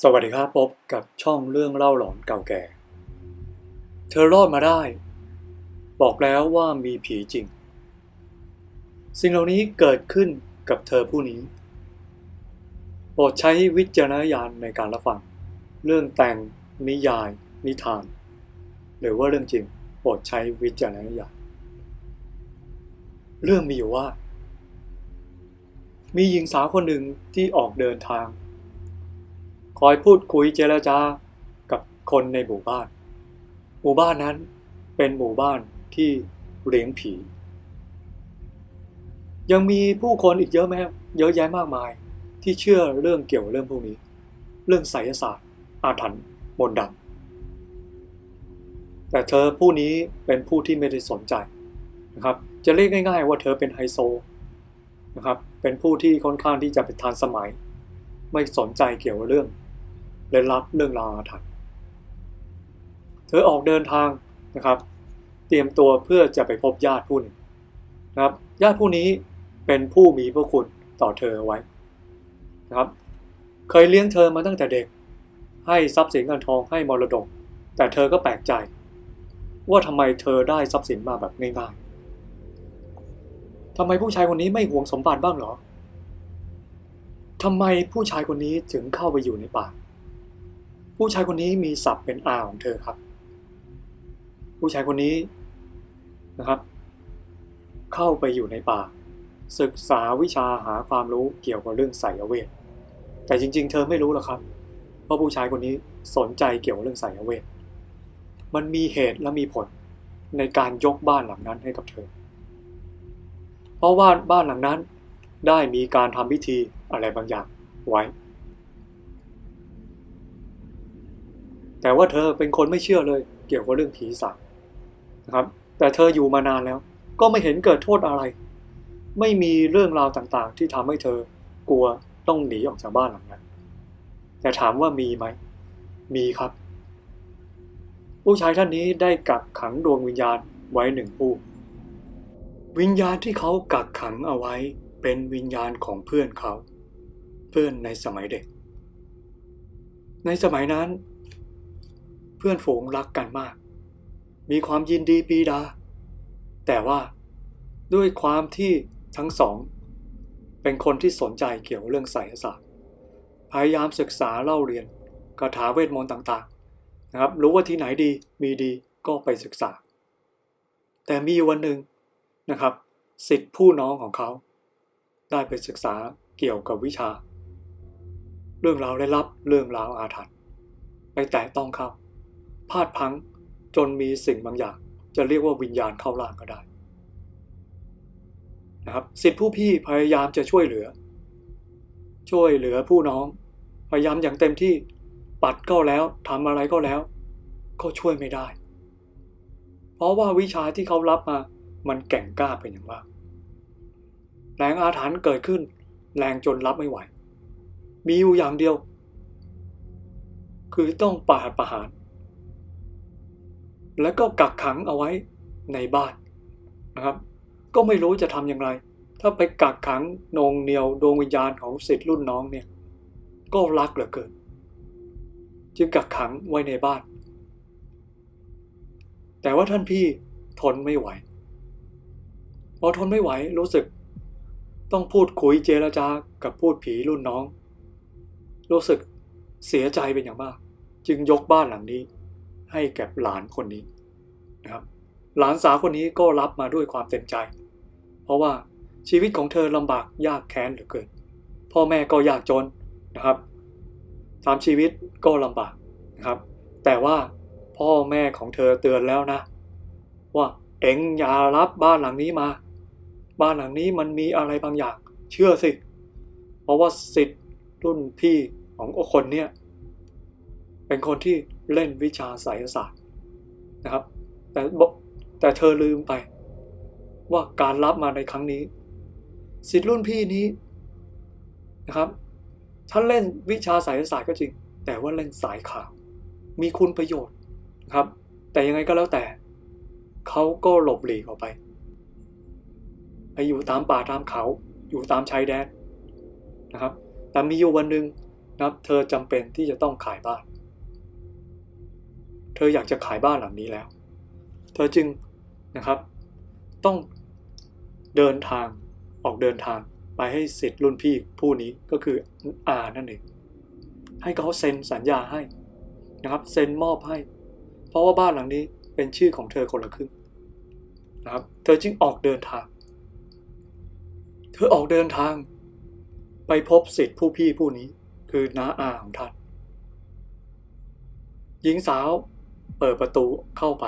สวัสดีครับพบกับช่องเรื่องเล่าหลอนเก่าแก่ เธอรอดมาได้ บอกแล้วว่ามีผีจริง สิ่งเหล่านี้เกิดขึ้นกับเธอผู้นี้ โปรดใช้วิจารณญาณในการรับฟัง เรื่องแต่งนิยาย นิทาน หรือว่าเรื่องจริง โปรดใช้วิจารณญาณ เรื่องมีอยู่ว่า มีหญิงสาวคนหนึ่งที่ออกเดินทาง คอยพูดคุยเจรจากับคนในหมู่บ้าน หมู่บ้านนั้นเป็นหมู่บ้านที่เลี้ยงผี ยังมีผู้คนอีกเยอะแม่เยอะแยะมากมายที่เชื่อเรื่องเกี่ยวเรื่องพวกนี้ เรื่องไสยศาสตร์ อาถรรพ์มนต์ดำแต่เธอผู้นี้เป็นผู้ที่ไม่ได้สนใจนะครับจะเรียกง่าย ๆ ว่าเธอเป็นไฮโซนะครับเป็นผู้ที่ค่อนข้างที่จะเป็นทานสมัย ไม่สนใจเกี่ยวกับเรื่อง เล่นลับเรื่องราวอาถรรพ์เธอออกเดินทางนะครับ เตรียมตัวเพื่อจะไปพบญาติผู้หนึ่งนะครับ ญาติผู้นี้เป็นผู้มีพระคุณต่อเธอไว้นะครับ เคยเลี้ยงเธอมาตั้งแต่เด็ก ให้ทรัพย์สินเงินทองให้มรดก แต่เธอก็แปลกใจ ว่าทำไมเธอได้ทรัพย์สินมาแบบง่ายๆทำไมผู้ชายคนนี้ไม่หวงสมบัติบ้างหรอทำไมผู้ชายคนนี้ถึงเข้าไปอยู่ในป่า ผู้ชายคนนี้มีศัพท์เป็นอาของเธอครับ ผู้ชายคนนี้นะครับ เข้าไปอยู่ในป่า ศึกษาวิชาหาความรู้เกี่ยวกับเรื่องไสยเวทแต่จริง ๆ เธอไม่รู้หรอกครับเพราะผู้ชายคนนี้สนใจเกี่ยวกับเรื่องไสยเวทมันมีเหตุและมีผลในการยกบ้านหลังนั้นให้กับเธอ เพราะว่าบ้านหลังนั้นได้มีการทำพิธีอะไรบางอย่างไว้ แต่ว่าเธอเป็นคนไม่เชื่อเลย เกี่ยวกับเรื่องผีสางนะครับ แต่เธออยู่มานานแล้ว ก็ไม่เห็นเกิดโทษอะไร ไม่มีเรื่องราวต่างๆ ที่ทำให้เธอกลัวต้องหนีออกจากบ้านหลังนั้น แต่ถามว่ามีไหม มีครับ ผู้ชายท่านนี้ได้กักขังดวงวิญญาณไว้หนึ่งผู้ วิญญาณที่เขากักขังเอาไว้เป็นวิญญาณของเพื่อนเขา เพื่อนในสมัยเด็ก ในสมัยนั้น พื่อนฝูงรักกันมาก มีความยินดีปีดา แต่ว่าด้วยความที่ทั้งสอง เป็นคนที่สนใจเกี่ยวกับเรื่องไสยศาสตร์พยายามศึกษาเล่าเรียนคาถาเวทมนต์ต่างๆ นะครับ รู้ว่าที่ไหนดีมีดีก็ไปศึกษา แต่มีวันหนึ่งนะครับสิทธิผู้น้องของเขา ได้ไปศึกษาเกี่ยวกับวิชา เรื่องราวได้รับเรื่องราวอาถรรพ์ไปแตะต้องเขา พลาดพังจนมีสิ่งบางอย่าง จะเรียกว่าวิญญาณเข้าร่างก็ได้นะครับสิทธิผู้พี่พยายามจะช่วยเหลือ ช่วยเหลือผู้น้อง พยายามอย่างเต็มที่ปัดก็แล้วทำอะไรก็แล้ว ก็ช่วยไม่ได้ เพราะว่าวิชาที่เขารับมา มันแก่งกล้าเป็นอย่างมากแรงอาถรรพ์เกิดขึ้น แรงจนรับไม่ไหว มีอยู่อย่างเดียว คือต้องปาดประหาร แล้วก็กักขังเอาไว้ในบ้านนะครับ ก็ไม่รู้จะทำอย่างไร ถ้าไปกักขังนงเหนียวดวงวิญญาณของสิทธิ์รุ่นน้องเนี่ยก็รักเหลือเกินจึงกักขังไว้ในบ้าน แต่ว่าท่านพี่ทนไม่ไหวพอทนไม่ไหวรู้สึก ต้องพูดคุยเจรจากับพูดผีรุ่นน้อง รู้สึกเสียใจเป็นอย่างมาก จึงยกบ้านหลังนี้ ให้แก่หลานคนนี้นะครับ หลานสาวคนนี้ก็รับมาด้วยความเต็มใจ เพราะว่าชีวิตของเธอลำบากยากแค้นเหลือเกิน พ่อแม่ก็ยากจนนะครับทำชีวิตก็ลำบากนะครับ แต่ว่าพ่อแม่ของเธอเตือนแล้วนะ ว่าเอ็งอย่ารับบ้านหลังนี้มา บ้านหลังนี้มันมีอะไรบางอย่าง เชื่อสิ เพราะว่าสิทธิ์รุ่นพี่ของคนเนี่ยเป็นคนที่ เล่นวิชาไสยศาสตร์นะครับ แต่แต่เธอลืมไป ว่าการรับมาในครั้งนี้สิทธิ์รุ่นพี่นี้นะครับท่านเล่นวิชาไสยศาสตร์ก็จริง แต่ว่าเล่นสายข่าว มีคุณประโยชน์นะครับ แต่ยังไงก็แล้วแต่ เขาก็หลบหลีกออกไป ไปอยู่ตามป่าตามเขา อยู่ตามชายแดนนะครับ แต่มีอยู่วันหนึ่งนะครับ เธอจำเป็นที่จะต้องขายบ้าน เธออยากจะขายบ้านหลังนี้แล้ว เธอจึงนะครับ ต้องเดินทางออกเดินทางไปให้สิทธิ์รุ่นพี่ผู้นี้ก็คืออานั่นเองให้เขาเซ็นสัญญาให้นะครับเซ็นมอบให้ เพราะว่าบ้านหลังนี้เป็นชื่อของเธอคนละครึ่งนะครับ เธอจึงออกเดินทาง เธอออกเดินทาง ไปพบสิทธิ์ผู้พี่ผู้นี้ คือน้าอาของท่านหญิงสาว เปิดประตูเข้าไป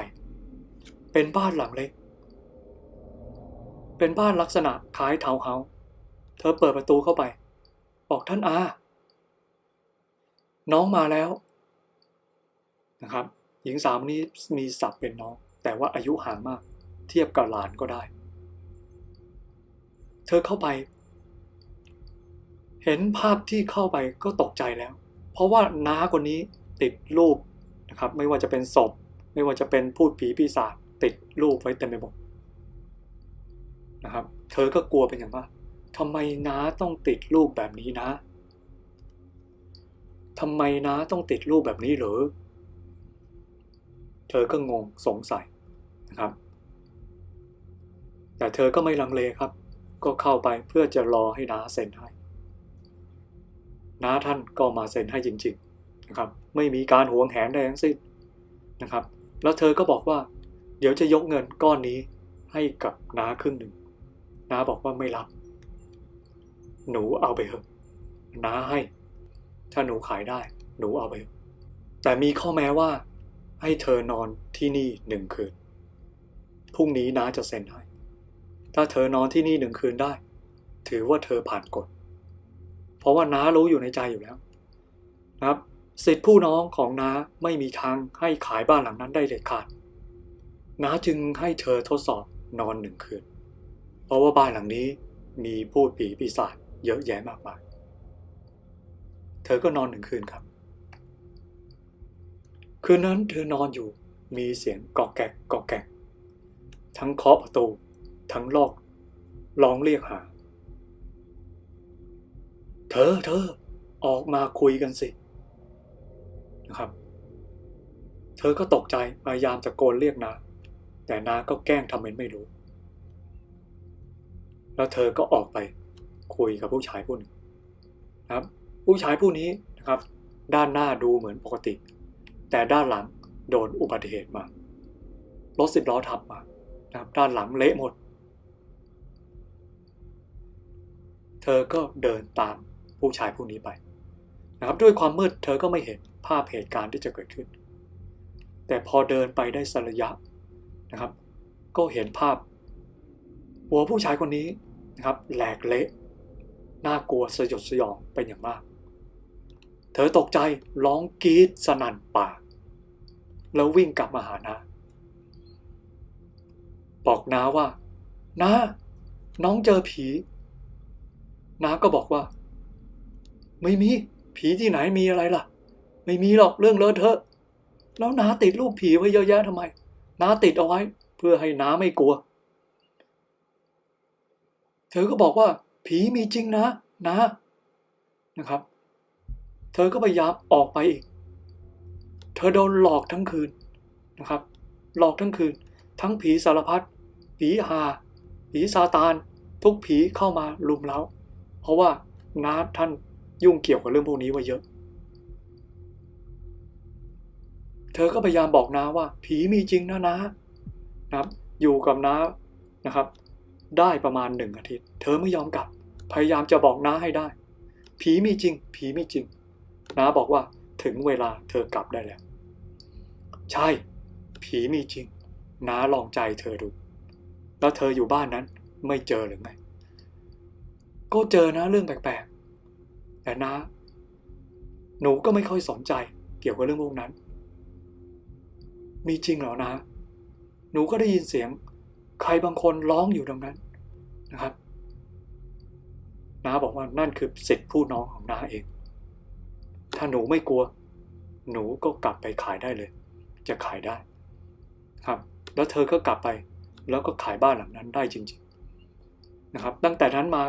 เป็นบ้านหลังเล็ก เป็นบ้านลักษณะคล้ายทาวเฮาเธอเปิดประตูเข้าไป บอกท่านอา น้องมาแล้วนะครับ หญิงสาวนี้มีศักดิ์เป็นน้อง แต่ว่าอายุห่างมาก เทียบกับหลานก็ได้ เธอเข้าไป เห็นภาพที่เข้าไปก็ตกใจแล้ว เพราะว่าน้าคนนี้ติดรูป นะครับ ไม่ว่าจะเป็นศพ ไม่ว่าจะเป็นพูดผีปีศาจติดรูปไว้เต็มไปหมดนะครับ เธอก็กลัวเป็นอย่างมากทำไมน้าต้องติดรูปแบบนี้นะทำไมน้าต้องติดรูปแบบนี้เหรอ เธอก็งงสงสัยนะครับ แต่เธอก็ไม่ลังเลครับ ก็เข้าไปเพื่อจะรอให้น้าเซ็นให้น้าท่านก็มาเซ็นให้จริงๆ นะครับไม่มีการหวงแหนใดทั้งสิ้นนะครับ แล้วเธอก็บอกว่า เดี๋ยวจะยกเงินก้อนนี้ให้กับน้าครึ่งหนึ่งน้าบอกว่าไม่รับ หนูเอาไปเถอะน้าให้ ถ้าหนูขายได้ หนูเอาไป แต่มีข้อแม้ว่า ให้เธอนอนที่นี่หนึ่งคืนพรุ่งนี้น้าจะเซ็นให้ ถ้าเธอนอนที่นี่หนึ่งคืนได้ ถือว่าเธอผ่านกฎ เพราะว่าน้ารู้อยู่ในใจอยู่แล้วนะครับ สิทธิผู้น้องของน้าไม่มีทางให้ขายบ้านหลังนั้นได้เด็ดขาดน้าจึงให้เธอทดสอบนอนหนึ่งคืน เพราะว่าบ้านหลังนี้มีพูดผีปีศาจเยอะแยะมากมาย เธอก็นอนหนึ่งคืนครับ คืนนั้นเธอนอนอยู่มีเสียงกอกแกกกอกแกกทั้งเคาะประตู ทั้งลอกร้องเรียกหา เธอเธอออกมาคุยกันสิ นะครับ เธอก็ตกใจพยายามจะโกนเรียกนาแต่นาก็แกล้งทำเป็นไม่รู้ แล้วเธอก็ออกไปคุยกับผู้ชายผู้หนึ่งนะครับ ผู้ชายผู้นี้นะครับ ด้านหน้าดูเหมือนปกติ แต่ด้านหลังโดนอุบัติเหตุมารถสิบล้อทับมานะครับ ด้านหลังเละหมด เธอก็เดินตามผู้ชายผู้นี้ไป นะครับด้วยความมืดเธอก็ไม่เห็นภาพเหตุการณ์ที่จะเกิดขึ้น แต่พอเดินไปได้สักระยะนะครับ ก็เห็นภาพ หัวผู้ชายคนนี้นะครับแหลกเละน่ากลัวสยดสยองเป็นอย่างมาก เธอตกใจร้องกรีดสนั่นป่า แล้ววิ่งกลับมาหานาบอกน้าว่าน้าน้องเจอผีน้าก็บอกว่า ไม่มี ผีที่ไหนมีอะไรล่ะ ไม่มีหรอกเรื่องเลอะเทอะแล้วนาติดรูปผีไว้เยอะแยะทำไมนาติดเอาไว้ เพื่อให้นาไม่กลัว เธอก็บอกว่า ผีมีจริงนะนะนะครับ เธอก็พยายามออกไปอีก เธอโดนหลอกทั้งคืนนะครับ หลอกทั้งคืน ทั้งผีสารพัดผีหา ผีซาตาน ทุกผีเข้ามาลุมเล้า เพราะว่าน้าท่าน ยุ่งเกี่ยวกับเรื่องพวกนี้ไว้เยอะ เธอก็พยายามบอกน้าว่า ผีมีจริงนะนะนะครับ อยู่กับน้านะครับ ได้ประมาณหนึ่งอาทิตย์ เธอไม่ยอมกลับ พยายามจะบอกน้าให้ได้ ผีมีจริง ผีมีจริง น้าบอกว่าถึงเวลาเธอกลับได้แล้ว ใช่ ผีมีจริง น้าลองใจเธอดู แล้วเธออยู่บ้านนั้นไม่เจอหรือไง ก็เจอนะเรื่องแปลกๆ แต่นะ หนูก็ไม่ค่อยสนใจเกี่ยวกับเรื่องพวกนั้น มีจริงเหรอนะ หนูก็ได้ยินเสียง ใครบางคนร้องอยู่ตรงนั้นนะครับน้าบอกว่านั่นคือสิทธิผู้น้องของน้าเอง ถ้าหนูไม่กลัว หนูก็กลับไปขายได้เลย จะขายได้ครับ แล้วเธอก็กลับไป แล้วก็ขายบ้านหลังนั้นได้จริง ๆ นะครับ ตั้งแต่นั้นมา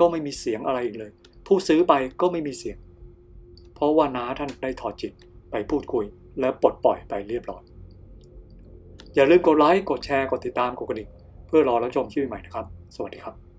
ก็ไม่มีเสียงอะไรอีกเลย ผู้ซื้อไปก็ไม่มีเสียง เพราะว่าน้าท่านได้ถอดจิตไปพูดคุย และปลดปล่อยไปเรียบร้อย อย่าลืมกดไลค์ กดแชร์ กดติดตาม กดกระดิ่ง เพื่อรอรับชมชื่อใหม่นะครับ สวัสดีครับ